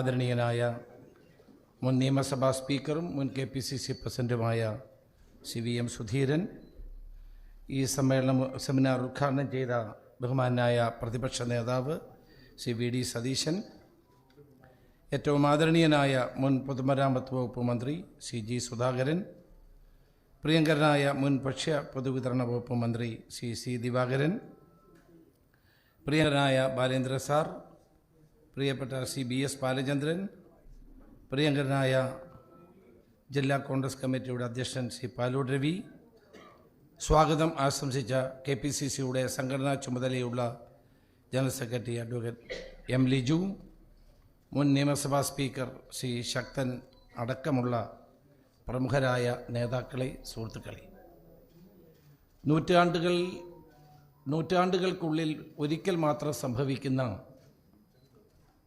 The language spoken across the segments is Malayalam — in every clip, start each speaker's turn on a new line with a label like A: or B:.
A: ആദരണീയനായ മുൻ നിയമസഭാ സ്പീക്കറും മുൻ കെ പി സി സി പ്രസിഡന്റുമായ സി വി എം സുധീരൻ ഈ സമ്മേളനം സെമിനാർ ഉദ്ഘാടനം ചെയ്ത ബഹുമാനായ പ്രതിപക്ഷ നേതാവ് സി വി ഡി സതീശൻ ഏറ്റവും ആദരണീയനായ മുൻ പൊതുമരാമത്ത് വകുപ്പ് മന്ത്രി സി ജി സുധാകരൻ പ്രിയങ്കരനായ മുൻ ഭക്ഷ്യ പൊതുവിതരണ വകുപ്പ് മന്ത്രി സി സി ദിവാകരൻ പ്രിയങ്കരനായ ബാലേന്ദ്ര സാർ പ്രിയപ്പെട്ട സി ബി എസ് ബാലചന്ദ്രൻ പ്രിയങ്കരനായ ജില്ലാ കോൺഗ്രസ് കമ്മിറ്റിയുടെ അധ്യക്ഷൻ സി പാലൂർ രവി സ്വാഗതം ആശംസിച്ച കെ പി സി സിയുടെ സംഘടനാ ചുമതലയുള്ള general secretary advocate M Liju മുൻ നിയമസഭാ സ്പീക്കർ സി ശക്തൻ അടക്കമുള്ള പ്രമുഖരായ നേതാക്കളെ സുഹൃത്തുക്കളെ. നൂറ്റാണ്ടുകൾ നൂറ്റാണ്ടുകൾക്കുള്ളിൽ ഒരിക്കൽ മാത്രം സംഭവിക്കുന്ന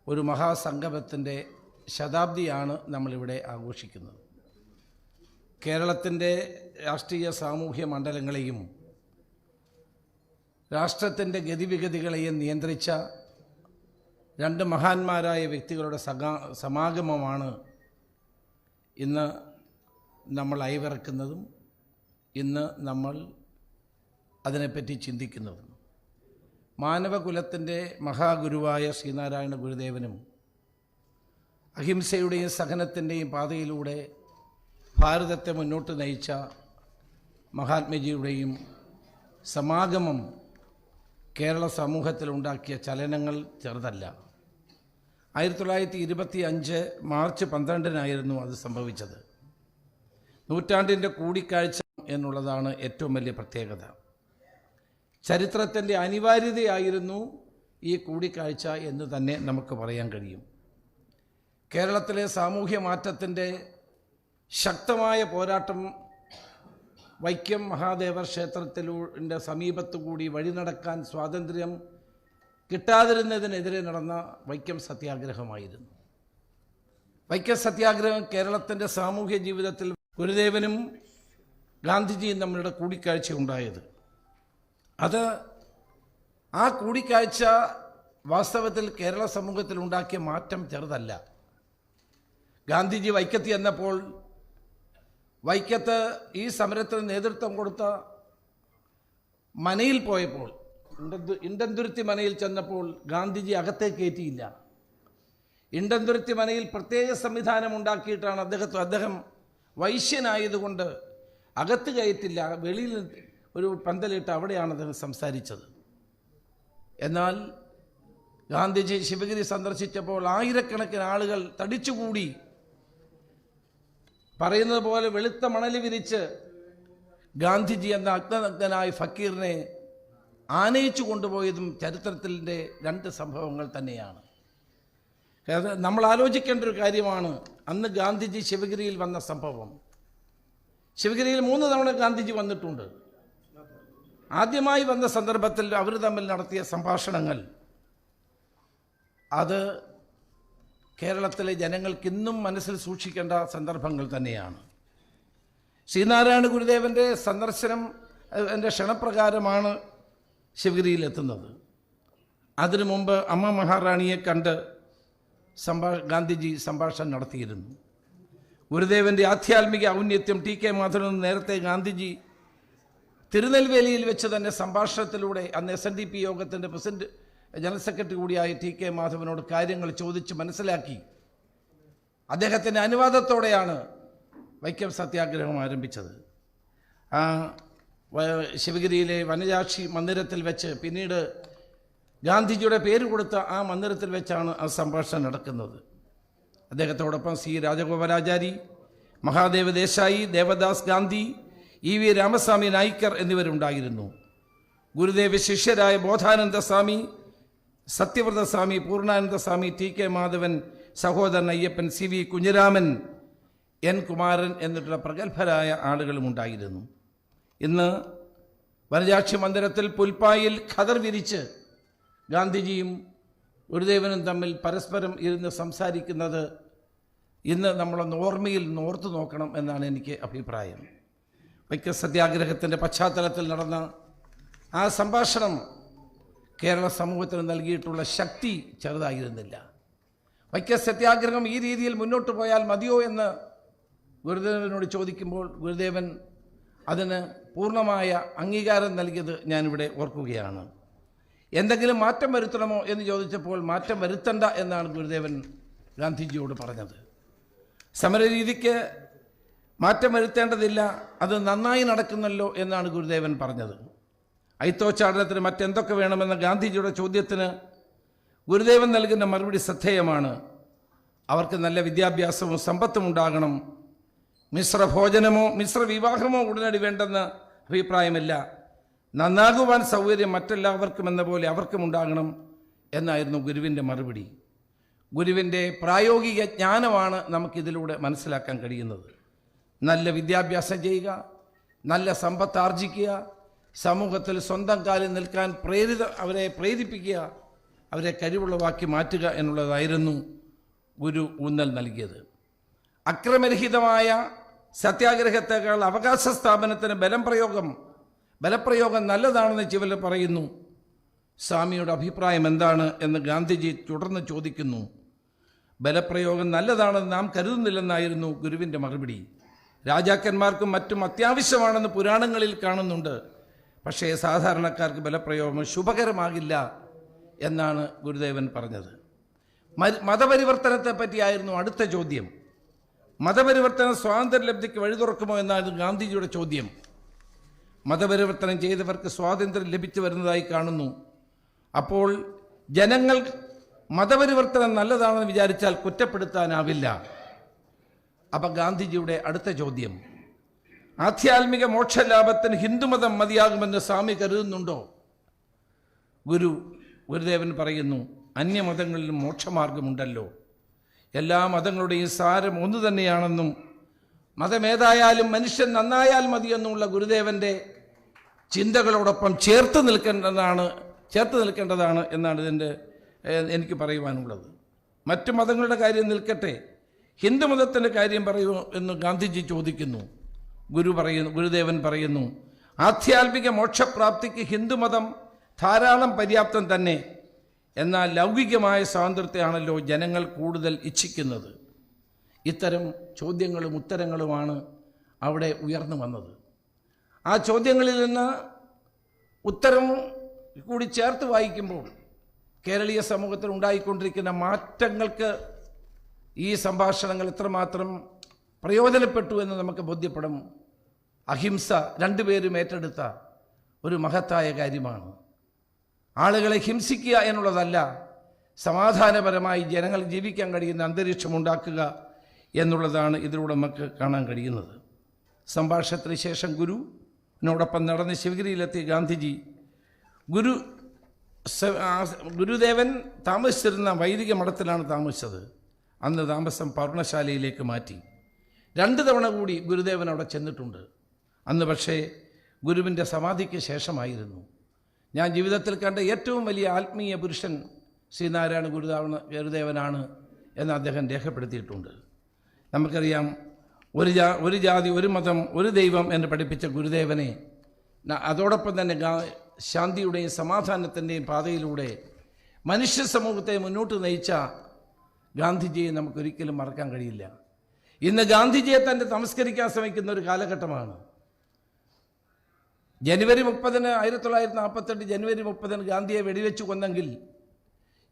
A: ഒരു മഹാസംഗമത്തിന്റെ ശതാബ്ദിയാണ് നമ്മളിവിടെ ആഘോഷിക്കുന്നത്. കേരളത്തിന്റെ രാഷ്ട്രീയ സാമൂഹ്യ മണ്ഡലങ്ങളെയും രാഷ്ട്രത്തിന്റെ ഗതിവിഗതികളെയും നിയന്ത്രിച്ച രണ്ട് മഹാന്മാരായ വ്യക്തികളുടെ സഗാ സമാഗമമാണ് ഇന്ന് നമ്മൾ അയവിറക്കുന്നതും ഇന്ന് നമ്മൾ അതിനെപ്പറ്റി ചിന്തിക്കുന്നതും. മാനവകുലത്തിന്റെ മഹാഗുരുവായ ശ്രീനാരായണ ഗുരുദേവനും അഹിംസയുടെയും സഹനത്തിന്റെയും പാതയിലൂടെ ഭാരതത്തെ മുന്നോട്ട് നയിച്ച മഹാത്മജിയുടെയും സമാഗമം കേരള സമൂഹത്തിൽ ഉണ്ടാക്കിയ ചലനങ്ങൾ ചെറുതല്ല. ആയിരത്തി തൊള്ളായിരത്തി ഇരുപത്തി അഞ്ച് മാർച്ച് പന്ത്രണ്ടിനായിരുന്നു അത് സംഭവിച്ചത്. നൂറ്റാണ്ടിന്റെ കൂടിക്കാഴ്ച എന്നുള്ളതാണ് ഏറ്റവും വലിയ പ്രത്യേകത. ചരിത്രത്തിന്റെ അനിവാര്യതയായിരുന്നു ഈ കൂടിക്കാഴ്ച എന്ന് തന്നെ നമുക്ക് പറയാൻ കഴിയും. കേരളത്തിലെ സാമൂഹ്യ മാറ്റത്തിന്റെ ശക്തമായ പോരാട്ടം വൈക്കം മഹാദേവ ക്ഷേത്രത്തിലൂടെ സമീപത്തു കൂടി വഴി നടക്കാൻ സ്വാതന്ത്ര്യം കിട്ടാതിരുന്നതിനെതിരെ നടന്ന വൈക്കം സത്യാഗ്രഹമായിരുന്നു. വൈക്കം സത്യാഗ്രഹം കേരളത്തിന്റെ സാമൂഹ്യ ജീവിതത്തിൽ ഗുരുദേവനും ഗാന്ധിജിയും തമ്മിലുള്ള കൂടിക്കാഴ്ച ഉണ്ടായത് അത് ആ കൂടിക്കാഴ്ച വാസ്തവത്തിൽ കേരള സമൂഹത്തിൽ ഉണ്ടാക്കിയ മാറ്റം ചെറുതല്ല. ഗാന്ധിജി വൈക്കത്തി എന്നപ്പോൾ വൈക്കത്ത് ഈ സമരത്തിന് നേതൃത്വം കൊടുത്ത മനയിൽ പോയപ്പോൾ ഇണ്ടന്തു ഇണ്ടന്തുരുത്തി മനയിൽ ചെന്നപ്പോൾ ഗാന്ധിജി അകത്തേക്ക് കയറ്റിയില്ല. ഇണ്ടന്തുരുത്തി മനയിൽ പ്രത്യേക സംവിധാനം ഉണ്ടാക്കിയിട്ടാണ് അദ്ദേഹത്തെ അദ്ദേഹം വൈശ്യനായതുകൊണ്ട് അകത്ത് കയറ്റില്ല വെളിയിൽ ഒരു പന്തലിട്ട് അവിടെയാണ് അദ്ദേഹം സംസാരിച്ചത്. എന്നാൽ ഗാന്ധിജി ശിവഗിരി സന്ദർശിച്ചപ്പോൾ ആയിരക്കണക്കിന് ആളുകൾ തടിച്ചുകൂടി പറയുന്നത് പോലെ വെളുത്ത മണൽ വിരിച്ച് ഗാന്ധിജി എന്ന അഗ്നനഗ്നായ ഫക്കീറിനെ ആനയിച്ചു കൊണ്ടുപോയതും ചരിത്രത്തിന്റെ രണ്ട് സംഭവങ്ങൾ തന്നെയാണ്. നമ്മൾ ആലോചിക്കേണ്ട ഒരു കാര്യമാണ് അന്ന് ഗാന്ധിജി ശിവഗിരിയിൽ വന്ന സംഭവം. ശിവഗിരിയിൽ മൂന്ന് തവണ ഗാന്ധിജി വന്നിട്ടുണ്ട്. ആദ്യമായി വന്ന സന്ദർഭത്തിൽ അവർ തമ്മിൽ നടത്തിയ സംഭാഷണങ്ങൾ അത് കേരളത്തിലെ ജനങ്ങൾക്ക് ഇന്നും മനസ്സിൽ സൂക്ഷിക്കേണ്ട സന്ദർഭങ്ങൾ തന്നെയാണ്. ശ്രീനാരായണ ഗുരുദേവന്റെ സന്ദർശനം എന്റെ ക്ഷണപ്രകാരമാണ് ശിവഗിരിയിലെത്തുന്നത്. അതിനു മുമ്പ് അമ്മ മഹാറാണിയെ കണ്ട് സംഭാ ഗാന്ധിജി സംഭാഷണം നടത്തിയിരുന്നു. ഗുരുദേവന്റെ ആധ്യാത്മിക ഔന്നത്യം ടി കെ മാധവൻ നേരത്തെ ഗാന്ധിജി തിരുനെൽവേലിയിൽ വെച്ച് തന്നെ സംഭാഷണത്തിലൂടെ അന്ന് എസ് എൻ ഡി പി യോഗത്തിന്റെ പ്രസിഡന്റ് ജനറൽ സെക്രട്ടറി കൂടിയായ ടി കെ മാധവനോട് കാര്യങ്ങൾ ചോദിച്ച് മനസ്സിലാക്കി. അദ്ദേഹത്തിന്റെ അനുവാദത്തോടെയാണ് വൈക്കം സത്യാഗ്രഹം ആരംഭിച്ചത്. ആ ശിവഗിരിയിലെ വനജാക്ഷി മന്ദിരത്തിൽ വെച്ച് പിന്നീട് ഗാന്ധിജിയുടെ പേര് കൊടുത്ത ആ മന്ദിരത്തിൽ വെച്ചാണ് ആ സംഭാഷണം നടക്കുന്നത്. അദ്ദേഹത്തോടൊപ്പം C Rajagopalachari Mahadev Desai Devdas Gandhi E V Ramaswamy Naicker എന്നിവരുണ്ടായിരുന്നു. Gurudeva ശിഷ്യരായ Bodhananda Swami Satyavrata Swami Poornananda Swami T K Madhavan Sahodaran Ayyappan C V Kunhiraman N Kumaran എന്നിട്ടുള്ള പ്രഗത്ഭരായ ആളുകളും ഉണ്ടായിരുന്നു ഇന്ന് വനജാക്ഷി മന്ദിരത്തിൽ പുൽപ്പായിൽ ഖദർ വിരിച്ച് ഗാന്ധിജിയും ഗുരുദേവനും തമ്മിൽ പരസ്പരം ഇരുന്ന് സംസാരിക്കുന്നത് ഇന്ന് നമ്മളൊന്ന് ഓർമ്മയിൽ നോർത്തു നോക്കണം എന്നാണ് എനിക്ക് അഭിപ്രായം. വൈക്കം സത്യാഗ്രഹത്തിന്റെ പശ്ചാത്തലത്തിൽ നടന്ന ആ സംഭാഷണം കേരള സമൂഹത്തിന് നൽകിയിട്ടുള്ള ശക്തി ചെറുതായിരുന്നില്ല. വൈക്കം സത്യാഗ്രഹം ഈ രീതിയിൽ മുന്നോട്ട് പോയാൽ മതിയോ എന്ന് ഗുരുദേവനോട് ചോദിക്കുമ്പോൾ ഗുരുദേവൻ അതിന് പൂർണമായ അംഗീകാരം നൽകിയത് ഞാനിവിടെ ഓർക്കുകയാണ്. എന്തെങ്കിലും മാറ്റം വരുത്തണമോ എന്ന് ചോദിച്ചപ്പോൾ മാറ്റം വരുത്തണ്ട എന്നാണ് ഗുരുദേവൻ ഗാന്ധിജിയോട് പറഞ്ഞത്. സമരരീതിക്ക് മാറ്റം വരുത്തേണ്ടതില്ല. അത് നന്നായി നടക്കുന്നല്ലോ എന്നാണ് ഗുരുദേവൻ പറഞ്ഞത്. ഐത്തോച്ചാടനത്തിന് മറ്റെന്തൊക്കെ വേണമെന്ന ഗാന്ധിജിയുടെ ചോദ്യത്തിന് ഗുരുദേവൻ നൽകുന്ന മറുപടി ശ്രദ്ധേയമാണ്. അവർക്ക് നല്ല വിദ്യാഭ്യാസവും സമ്പത്തും ഉണ്ടാകണം. മിശ്ര ഭോജനമോ മിശ്ര വിവാഹമോ ഉടനടി വേണ്ടെന്ന് അഭിപ്രായമില്ല. നന്നാകുവാൻ സൗകര്യം മറ്റെല്ലാവർക്കും എന്ന പോലെ അവർക്കും ഉണ്ടാകണം എന്നായിരുന്നു ഗുരുവിന്റെ മറുപടി. ഗുരുവിന്റെ പ്രായോഗിക ജ്ഞാനമാണ് നമുക്കിതിലൂടെ മനസ്സിലാക്കാൻ കഴിയുന്നത്. നല്ല വിദ്യാഭ്യാസം ചെയ്യുക നല്ല സമ്പത്ത് ആർജിക്കുക സമൂഹത്തിൽ സ്വന്തം കാലിൽ നിൽക്കാൻ പ്രേരിത അവരെ പ്രേരിപ്പിക്കുക അവരെ കഴിവുള്ളവാക്കി മാറ്റുക എന്നുള്ളതായിരുന്നു ഗുരു ഊന്നൽ നൽകിയത്. അക്രമരഹിതമായ സത്യാഗ്രഹത്തേക്കാൾ അവകാശ സ്ഥാപനത്തിന് ബലം പ്രയോഗം ബലപ്രയോഗം നല്ലതാണെന്ന് ചിവൽ പറയുന്നു. സ്വാമിയുടെ അഭിപ്രായം എന്താണ് എന്ന് ഗാന്ധിജി തുടർന്ന് ചോദിക്കുന്നു. ബലപ്രയോഗം നല്ലതാണെന്ന് നാം കരുതുന്നില്ലെന്നായിരുന്നു ഗുരുവിന്റെ മറുപടി. രാജാക്കന്മാർക്കും മറ്റും അത്യാവശ്യമാണെന്ന് പുരാണങ്ങളിൽ കാണുന്നുണ്ട്. പക്ഷേ സാധാരണക്കാർക്ക് ബലപ്രയോഗം ശുഭകരമാകില്ല എന്നാണ് ഗുരുദേവൻ പറഞ്ഞത്. മതപരിവർത്തനത്തെ പറ്റിയായിരുന്നു അടുത്ത ചോദ്യം. മതപരിവർത്തനം മതപരിവർത്തന സ്വാതന്ത്ര്യലബ്ധിക്ക് വഴി തുറക്കുമോ എന്നായിരുന്നു ഗാന്ധിജിയുടെ ചോദ്യം. മതപരിവർത്തനം ചെയ്തവർക്ക് സ്വാതന്ത്ര്യം ലഭിച്ചു വരുന്നതായി കാണുന്നു. അപ്പോൾ ജനങ്ങൾ മതപരിവർത്തനം നല്ലതാണെന്ന് വിചാരിച്ചാൽ കുറ്റപ്പെടുത്താനാവില്ല. അപ്പൊ ഗാന്ധിജിയുടെ അടുത്ത ചോദ്യം. ആധ്യാത്മിക മോക്ഷലാഭത്തിന് ഹിന്ദുമതം മതിയാകുമെന്ന് സ്വാമി കരുതുന്നുണ്ടോ? ഗുരു ഗുരുദേവൻ പറയുന്നു അന്യമതങ്ങളിലും മോക്ഷമാർഗമുണ്ടല്ലോ. എല്ലാ മതങ്ങളുടെയും സാരം ഒന്നു തന്നെയാണെന്നും മതമേതായാലും മനുഷ്യൻ നന്നായാൽ മതിയെന്നുള്ള ഗുരുദേവന്റെ ചിന്തകളോടൊപ്പം ചേർത്ത് നിൽക്കേണ്ടതാണ് ചേർത്ത് നിൽക്കേണ്ടതാണ് എന്നാണ് ഇതിന്റെ എനിക്ക് പറയുവാനുള്ളത്. മറ്റു മതങ്ങളുടെ കാര്യം നിൽക്കട്ടെ. ഹിന്ദുമതത്തിന്റെ കാര്യം പറയൂ എന്ന് ഗാന്ധിജി ചോദിക്കുന്നു. ഗുരു പറയുന്നു ഗുരുദേവൻ പറയുന്നു ആധ്യാത്മിക മോക്ഷപ്രാപ്തിക്ക് ഹിന്ദുമതം ധാരാളം പര്യാപ്തം തന്നെ. എന്നാൽ ലൗകികമായ സ്വാതന്ത്ര്യത്തെയാണല്ലോ ജനങ്ങൾ കൂടുതൽ ഇച്ഛിക്കുന്നത്. ഇത്തരം ചോദ്യങ്ങളും ഉത്തരങ്ങളുമാണ് അവിടെ ഉയർന്നു വന്നത്. ആ ചോദ്യങ്ങളിൽ നിന്ന് ഉത്തരം കൂടി ചേർത്ത് വായിക്കുമ്പോൾ കേരളീയ സമൂഹത്തിൽ ഉണ്ടായിക്കൊണ്ടിരിക്കുന്ന മാറ്റങ്ങൾക്ക് ഈ സംഭാഷണങ്ങൾ എത്രമാത്രം പ്രയോജനപ്പെട്ടു എന്ന് നമുക്ക് ബോധ്യപ്പെടും. അഹിംസ രണ്ടുപേരും ഏറ്റെടുത്ത ഒരു മഹത്തായ കാര്യമാണ്. ആളുകളെ ഹിംസിക്കുക എന്നുള്ളതല്ല സമാധാനപരമായി ജനങ്ങൾ ജീവിക്കാൻ കഴിയുന്ന അന്തരീക്ഷം ഉണ്ടാക്കുക എന്നുള്ളതാണ് ഇതിലൂടെ നമുക്ക് കാണാൻ കഴിയുന്നത്. സംഭാഷണത്തിന് ശേഷം ഗുരുവിനോടൊപ്പം നടന്ന് ശിവഗിരിയിലെത്തിയ ഗാന്ധിജി. ഗുരു ഗുരുദേവൻ താമസിച്ചിരുന്ന വൈദിക മഠത്തിലാണ് താമസിച്ചത്. അന്ന് താമസം പർണശാലയിലേക്ക് മാറ്റി. രണ്ട് തവണ കൂടി ഗുരുദേവൻ അവിടെ ചെന്നിട്ടുണ്ട്. അന്ന് പക്ഷേ ഗുരുവിന്റെ സമാധിക്ക് ശേഷമായിരുന്നു. ഞാൻ ജീവിതത്തിൽ കണ്ട ഏറ്റവും വലിയ ആത്മീയ പുരുഷൻ ശ്രീനാരായണ ഗുരുദേവന ഗുരുദേവനാണ് എന്ന് അദ്ദേഹം രേഖപ്പെടുത്തിയിട്ടുണ്ട്. നമുക്കറിയാം ഒരു ജാ ഒരു ജാതി ഒരു മതം ഒരു ദൈവം എന്ന് പഠിപ്പിച്ച ഗുരുദേവനെ അതോടൊപ്പം തന്നെ ശാന്തിയുടെയും സമാധാനത്തിന്റെയും പാതയിലൂടെ മനുഷ്യ സമൂഹത്തെ മുന്നോട്ട് നയിച്ച ഗാന്ധിജിയെ നമുക്കൊരിക്കലും മറക്കാൻ കഴിയില്ല. ഇന്ന് ഗാന്ധിജിയെ തന്നെ തമസ്കരിക്കാൻ ശ്രമിക്കുന്ന ഒരു കാലഘട്ടമാണ്. ജനുവരി മുപ്പതിന് ആയിരത്തി തൊള്ളായിരത്തി നാൽപ്പത്തെട്ട് ജനുവരി മുപ്പതിന് ഗാന്ധിയെ വെടിവെച്ച് കൊന്നെങ്കിൽ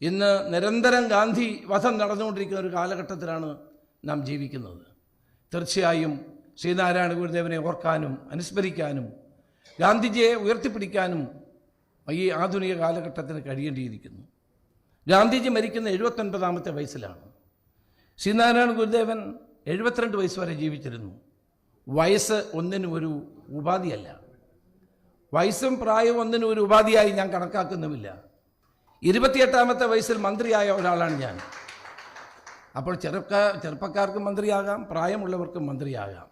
A: ഇന്ന് നിരന്തരം ഗാന്ധി വധം നടന്നുകൊണ്ടിരിക്കുന്ന ഒരു കാലഘട്ടത്തിലാണ് നാം ജീവിക്കുന്നത്. തീർച്ചയായും ശ്രീനാരായണ ഗുരുദേവനെ ഓർക്കാനും അനുസ്മരിക്കാനും ഗാന്ധിജിയെ ഉയർത്തിപ്പിടിക്കാനും ഈ ആധുനിക കാലഘട്ടത്തിന് കഴിയേണ്ടിയിരിക്കുന്നു. ഗാന്ധിജി മരിക്കുന്ന എഴുപത്തൊൻപതാമത്തെ വയസ്സിലാണ്. ശ്രീനാരായണ ഗുരുദേവൻ എഴുപത്തിരണ്ട് വയസ്സ് വരെ ജീവിച്ചിരുന്നു. വയസ്സ് ഒന്നിനും ഒരു ഉപാധിയല്ല. വയസ്സും പ്രായവും ഒന്നിനും ഒരു ഉപാധിയായി ഞാൻ കണക്കാക്കുന്നുമില്ല. ഇരുപത്തിയെട്ടാമത്തെ വയസ്സിൽ മന്ത്രിയായ ഒരാളാണ് ഞാൻ. അപ്പോൾ ചെറുക്ക ചെറുപ്പക്കാർക്ക് മന്ത്രിയാകാം പ്രായമുള്ളവർക്കും മന്ത്രിയാകാം.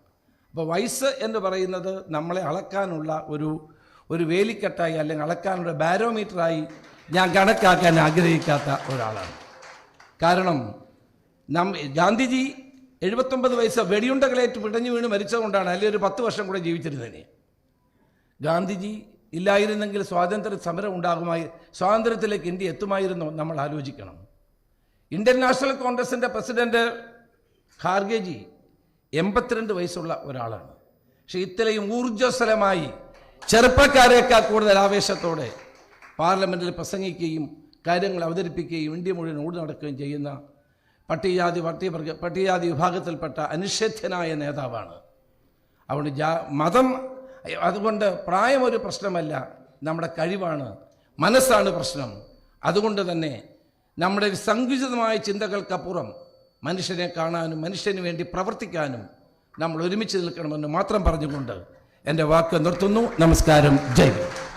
A: അപ്പോൾ വയസ്സ് എന്ന് പറയുന്നത് നമ്മളെ അളക്കാനുള്ള ഒരു ഒരു വേലിക്കെട്ടായി അല്ലെങ്കിൽ അളക്കാനുള്ള ബാരോമീറ്ററായി ഞാൻ കണക്കാക്കാൻ ആഗ്രഹിക്കാത്ത ഒരാളാണ്. കാരണം നം ഗാന്ധിജി എഴുപത്തൊമ്പത് വയസ്സ് വെടിയുണ്ടകളേറ്റ് പിടഞ്ഞു വീണ് മരിച്ചതുകൊണ്ടാണ് അല്ലെങ്കിൽ ഒരു പത്ത് വർഷം കൂടെ ജീവിച്ചിരുന്നതിന് ഗാന്ധിജി ഇല്ലായിരുന്നെങ്കിൽ സ്വാതന്ത്ര്യ സമരം ഉണ്ടാകുമായി സ്വാതന്ത്ര്യത്തിലേക്ക് ഇന്ത്യ എത്തുമായിരുന്നു നമ്മൾ ആലോചിക്കണം. ഇന്ത്യൻ നാഷണൽ കോൺഗ്രസിന്റെ പ്രസിഡന്റ് ഖാർഗെജി എൺപത്തിരണ്ട് വയസ്സുള്ള ഒരാളാണ്. പക്ഷേ ഇത്രയും ഊർജസ്വലമായി ചെറുപ്പക്കാരേക്കാൾ കൂടുതൽ ആവേശത്തോടെ പാർലമെന്റിൽ പ്രസംഗിക്കുകയും കാര്യങ്ങൾ അവതരിപ്പിക്കുകയും ഇന്ത്യ മുഴുവൻ ഓടി നടക്കുകയും ചെയ്യുന്ന പട്ടികജാതി പട്ടികവർഗ പട്ടികജാതി വിഭാഗത്തിൽപ്പെട്ട അനിഷേധ്യനായ നേതാവാണ്. അതുകൊണ്ട് ജാ മതം അതുകൊണ്ട് പ്രായം ഒരു പ്രശ്നമല്ല നമ്മുടെ കഴിവാണ് മനസ്സാണ് പ്രശ്നം. അതുകൊണ്ട് തന്നെ നമ്മുടെ സങ്കുചിതമായ ചിന്തകൾക്കപ്പുറം മനുഷ്യനെ കാണാനും മനുഷ്യന് വേണ്ടി പ്രവർത്തിക്കാനും നമ്മൾ ഒരുമിച്ച് നിൽക്കണമെന്ന് മാത്രം പറഞ്ഞുകൊണ്ട് എന്റെ വാക്ക് നിർത്തുന്നു. നമസ്കാരം. ജയ്.